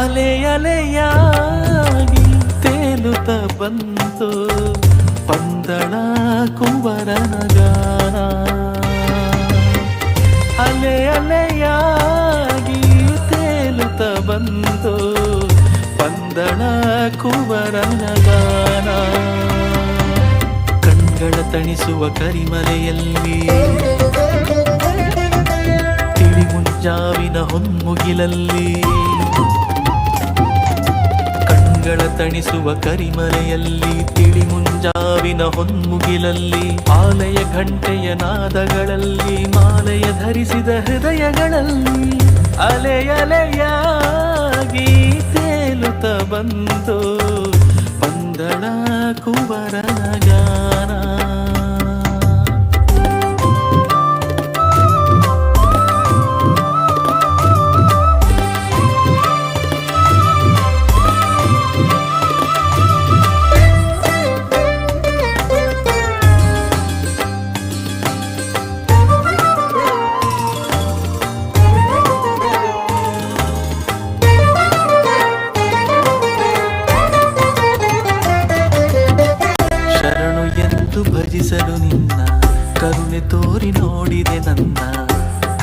ಅಲೆ ಅಲೆಯಾಗಿ ತೇಲುತ್ತ ಬಂತು ಪಂದಳ ಕುಂಬರನ ಗಾನ. ಅಲೆ ಅಲೆಯಾಗಿ ತೇಲುತ್ತ ಬಂತು ಪಂದಳ ಕುಂಬರನ ಗಾನ. ಕಣ್ಗಳ ತಣಿಸುವ ಕರಿಮಲೆಯಲ್ಲಿ ಜಾವಿನ ಮುಂಜಾವಿನ ಹೊನ್ಮುಗಿಲಲ್ಲಿ ತಣಿಸುವ ಕರಿಮಲೆಯಲ್ಲಿ ತಿಳಿ ಮುಂಜಾವಿನ ಹೊನ್ಮುಗಿಲಲ್ಲಿ ಆಲಯ ಘಂಟೆಯ ನಾದಗಳಲ್ಲಿ ಮಾಲೆಯ ಧರಿಸಿದ ಹೃದಯಗಳಲ್ಲಿ ಅಲೆಯಲೆಯಾಗಿ ತೇಲುತ್ತ ಬಂತು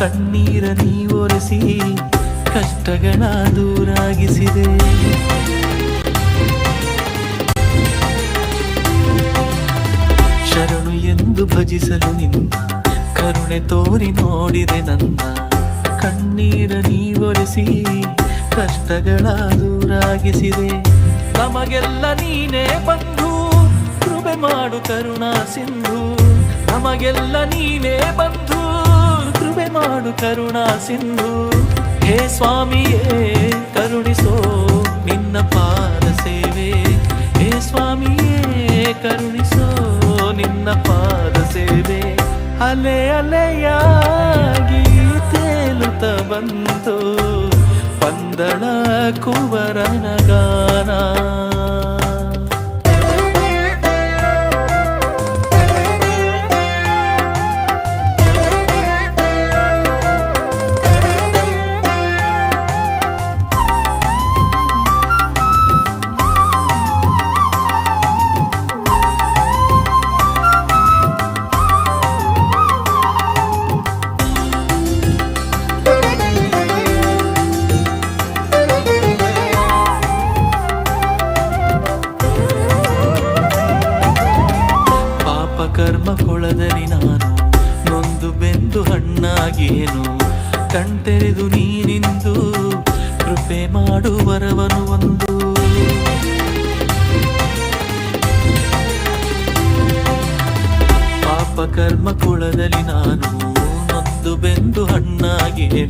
ಕಣ್ಣೀರ ನೀ ಒರೆಸಿ ಕಷ್ಟಗಳ ದೂರಾಗಿಸಿದೆ. ಶರಣು ಎಂದು ಭಜಿಸಲು ನಿನ್ನ ಕರುಣೆ ತೋರಿ ನೋಡಿದೆ ನನ್ನ ಕಣ್ಣೀರ ನೀ ಒರೆಸಿ ಕಷ್ಟಗಳ ದೂರಾಗಿಸಿದೆ. ನಮಗೆಲ್ಲ ನೀನೇ ಬಂಧು, ಕೃಪೆ ಮಾಡು ಕರುಣಾ ಸಿಂಧು. ನಮಗೆಲ್ಲ ನೀನೇ ಬಂಧು ಮಾಡು ಕರುಣಾ ಸಿಂಧು. ಹೇ ಸ್ವಾಮಿಯೇ, ಕರುಣಿಸೋ ನಿನ್ನ ಪಾದ ಸೇವೆ. ಹೇ ಸ್ವಾಮಿಯೇ, ಕರುಣಿಸೋ ನಿನ್ನ ಪಾದ ಸೇವೆ. ಅಲೆ ಅಲೆಯಾಗಿ ತೇಲುತ್ತ ಬಂತು. ಪಂದಳ ಕುವರನ ಕಣ್ತೆರೆದು ನೀನಿಂದು, ಕೃಪೆ ಮಾಡು ವರವನು ಒಂದು. ಪಾಪ ಕರ್ಮ ಕೊಳದಲ್ಲಿ ನಾನು ನೊಂದು ಬೆಂದು ಹಣ್ಣಾಗಿ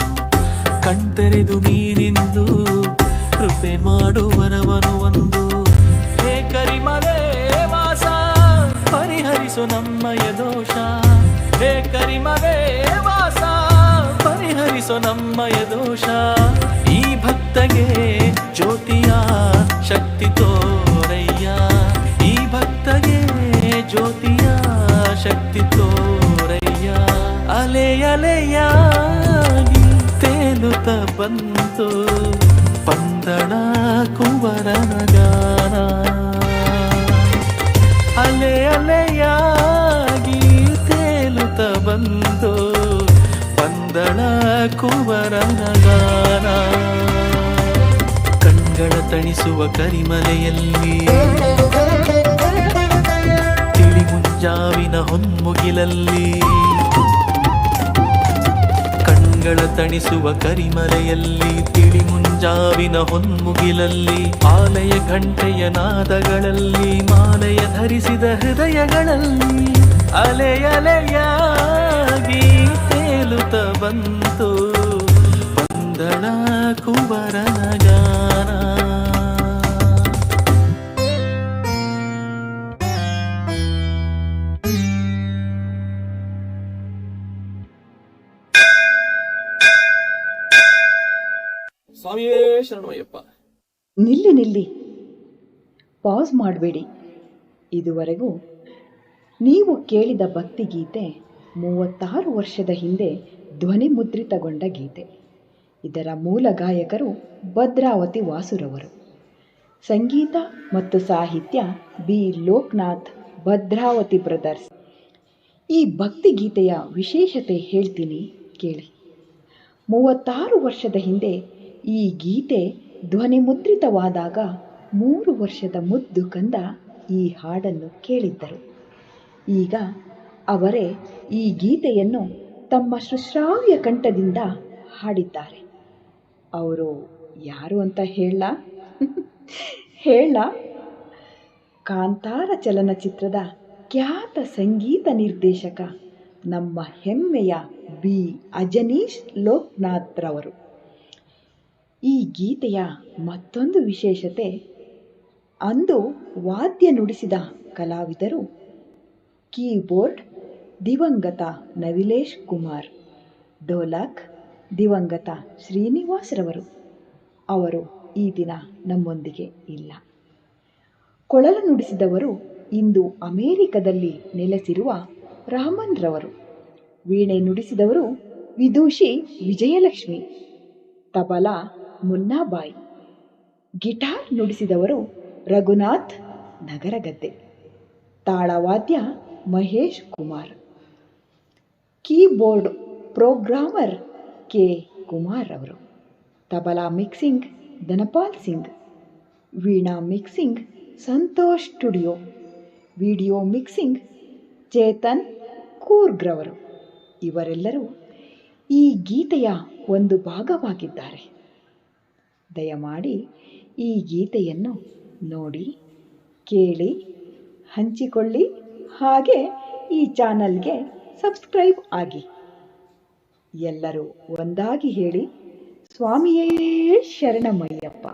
ಕಣ್ತೆರೆದು ನೀನಿಂದು, ಕೃಪೆ ಮಾಡು ವರವನು ಒಂದು. ಹೇ ಕರಿಮಲೆ ವಾಸ, ಪರಿಹರಿಸು ನಮ್ಮಯ ನಮ್ಮಯ ದೋಷ ಈ ಭಕ್ತಗೆ ಜ್ಯೋತಿಯ ಶಕ್ತಿ ತೋರಯ್ಯ. ಈ ಭಕ್ತಗೆ ಜ್ಯೋತಿಯ ಶಕ್ತಿ ತೋರಯ್ಯ. ಅಲೆ ಅಲೆಯಾಗಿ ತೇಲುತ್ತ ಬಂತು. ಪಂದಳ ಕುವರನ ಗಾನ. ಅಲೆ ಅಲೆಯಾಗಿ ತೇಲುತ್ತ ಬಂತು. ಪಂದಳ ಕುವರನ ಗಾನ ಕಣ್ಗಳ ತಣಿಸುವ ಕರಿಮಲೆಯಲ್ಲಿ. ತಿಳಿ ಮುಂಜಾವಿನ ಹೊನ್ಮುಗಿಲಲ್ಲಿ. ಕಣ್ಗಳ ತಣಿಸುವ ಕರಿಮಲೆಯಲ್ಲಿ. ತಿಳಿ ಮುಂಜಾವಿನ ಹೊನ್ಮುಗಿಲಲ್ಲಿ. ಆಲಯ ಘಂಟೆಯ ನಾದಗಳಲ್ಲಿ. ಮಾಲೆಯ ಧರಿಸಿದ ಹೃದಯಗಳಲ್ಲಿ. ಅಲೆಯಲೆಯ ಬಂತು. ಪಂದಳ ಕುವರನ ಗಾನ ಸ್ವಾಮಿಯೇ ನಿಲ್ಲಿ ನಿಲ್ಲಿ. ಪಾಸ್ ಮಾಡಬೇಡಿ. ಇದುವರೆಗೂ ನೀವು ಕೇಳಿದ ಭಕ್ತಿಗೀತೆ ಮೂವತ್ತಾರು ವರ್ಷದ ಹಿಂದೆ ಧ್ವನಿ ಮುದ್ರಿತಗೊಂಡ ಗೀತೆ. ಇದರ ಮೂಲ ಗಾಯಕರು ಭದ್ರಾವತಿ ವಾಸುರವರು. ಸಂಗೀತ ಮತ್ತು ಸಾಹಿತ್ಯ ಬಿ. ಲೋಕನಾಥ್, ಭದ್ರಾವತಿ ಬ್ರದರ್ಸ್. ಈ ಭಕ್ತಿಗೀತೆಯ ವಿಶೇಷತೆ ಹೇಳ್ತೀನಿ ಕೇಳಿ. ಮೂವತ್ತಾರು ವರ್ಷದ ಹಿಂದೆ ಈ ಗೀತೆ ಧ್ವನಿಮುದ್ರಿತವಾದಾಗ ಮೂರು ವರ್ಷದ ಮುದ್ದು ಕಂದ ಈ ಹಾಡನ್ನು ಕೇಳಿದ್ದರು. ಈಗ ಅವರೇ ಈ ಗೀತೆಯನ್ನು ತಮ್ಮ ಸುಶ್ರಾವ್ಯ ಕಂಠದಿಂದ ಹಾಡಿದ್ದಾರೆ. ಅವರು ಯಾರು ಅಂತ ಹೇಳ? ಹೇಳ. ಕಾಂತಾರ ಚಲನಚಿತ್ರದ ಖ್ಯಾತ ಸಂಗೀತ ನಿರ್ದೇಶಕ ನಮ್ಮ ಹೆಮ್ಮೆಯ ಬಿ. ಅಜನೀಶ್ ಲೋಕ್ನಾಥ್ರವರು ಈ ಗೀತೆಯ ಮತ್ತೊಂದು ವಿಶೇಷತೆ, ಅಂದು ವಾದ್ಯ ನುಡಿಸಿದ ಕಲಾವಿದರು ಕೀಬೋರ್ಡ್ ದಿವಂಗತ ನವಿಲೇಶ್ ಕುಮಾರ್. ಡೋಲಕ್, ದಿವಂಗತ ಶ್ರೀನಿವಾಸ್ರವರು ಅವರು ಈ ದಿನ ನಮ್ಮೊಂದಿಗೆ ಇಲ್ಲ. ಕೊಳಲು ನುಡಿಸಿದವರು ಇಂದು ಅಮೇರಿಕದಲ್ಲಿ ನೆಲೆಸಿರುವ ರಾಮನ್ ರವರು. ವೀಣೆ ನುಡಿಸಿದವರು ವಿದೂಷಿ ವಿಜಯಲಕ್ಷ್ಮಿ. ತಬಲಾ ಮುನ್ನಾಬಾಯಿ. ಗಿಟಾರ್ ನುಡಿಸಿದವರು Raghunath Nagaragadde. ತಾಳವಾದ್ಯ Mahesh Kumar. Keyboard programmer K. Kumar ಅವರು. Tabla mixing Dhanapal Singh. Veena mixing, Santosh studio. Video mixing, Chetan ಕೂರ್ಗ್ರವರು ಇವರೆಲ್ಲರೂ ಈ ಗೀತೆಯ ಒಂದು ಭಾಗವಾಗಿದ್ದಾರೆ. ದಯಮಾಡಿ ಈ ಗೀತೆಯನ್ನು ನೋಡಿ, ಕೇಳಿ, ಹಂಚಿಕೊಳ್ಳಿ. ಹಾಗೆ ಈ ಚಾನಲ್ಗೆ ಸಬ್ಸ್ಕ್ರೈಬ್ ಆಗಿ. ಎಲ್ಲರೂ ಒಂದಾಗಿ ಹೇಳಿ. ಸ್ವಾಮಿಯೇ ಶರಣಮಯ್ಯಪ್ಪ.